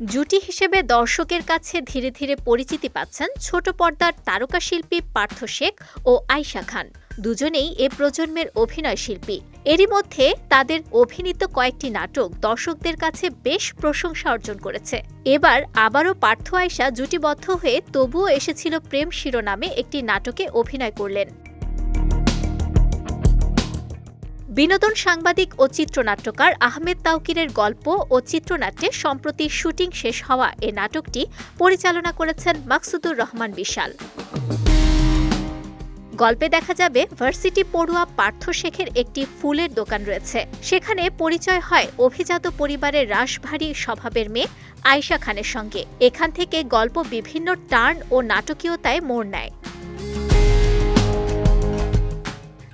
জুটি হিসেবে দর্শকের কাছে ধীরে ধীরে পরিচিতি পাচ্ছেন ছোট পর্দার তারকা শিল্পী পার্থ শেখ ও আয়শা খান। দুজনেই এ প্রজন্মের অভিনয় শিল্পী। এরই মধ্যে তাদের অভিনীত কয়েকটি নাটক দর্শকদের কাছে বেশ প্রশংসা অর্জন করেছে। এবার আবারও পার্থ আয়শা জুটিবদ্ধ হয়ে তবুও এসেছিল প্রেম শিরোনামে একটি নাটকে অভিনয় করলেন। বিনোদন সাংবাদিক ও চিত্রনাট্যকার আহমেদ তাউকিরের গল্প ও চিত্রনাট্যে সম্প্রতি শুটিং শেষ হওয়া এ নাটকটি পরিচালনা করেছেন মাকসুদুর রহমান বিশাল। গল্পে দেখা যাবে ভার্সিটি পড়ুয়া পার্থ শেখের একটি ফুলের দোকান রয়েছে। সেখানে পরিচয় হয় অভিজাত পরিবারের রাশভারী স্বভাবের মেয়ে আয়শা খানের সঙ্গে। এখান থেকে গল্প বিভিন্ন টার্ন ও নাটকীয়তায় মোড় নেয়।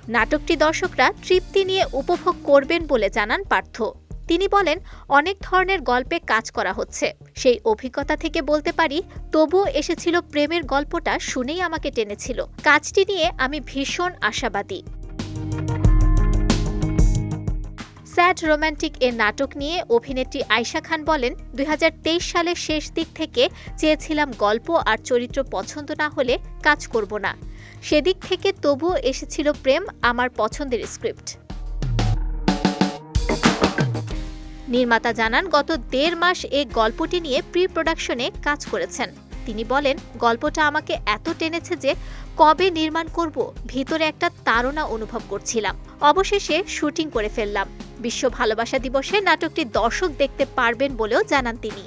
নাটকটি দর্শকরা তৃপ্তি নিয়ে উপভোগ করবেন বলে জানান পার্থ। তিনি বলেন, অনেক ধরনের গল্পে কাজ করা হচ্ছে। সেই অভিজ্ঞতা থেকে বলতে পারি, তবুও এসেছিল প্রেমের গল্পটা শুনেই আমাকে টেনেছিল। কাজটি নিয়ে আমি ভীষণ আশাবাদী। স্যাড রোম্যান্টিক এর নাটক নিয়ে অভিনেত্রী আয়শা খান বলেন, দুই হাজার তেইশ সালের শেষ দিক থেকে চেয়েছিলাম গল্প আর চরিত্র পছন্দ না হলে কাজ করব না। সেদিক থেকে তবুও এসেছিল প্রেম, আমার পছন্দের স্ক্রিপ্ট। নির্মাতা জানান, গত দেড় মাস এই গল্পটি নিয়ে প্রি প্রোডাকশনে কাজ করেছেন। তিনি বলেন, গল্পটা আমাকে এত টেনেছে যে কবে নির্মাণ করব, ভিতরে একটা তাড়না অনুভব করছিলাম। অবশেষে শুটিং করে ফেললাম। বিশ্ব ভালোবাসা দিবসে নাটকটি দর্শক দেখতে পারবেন বলেও জানান তিনি।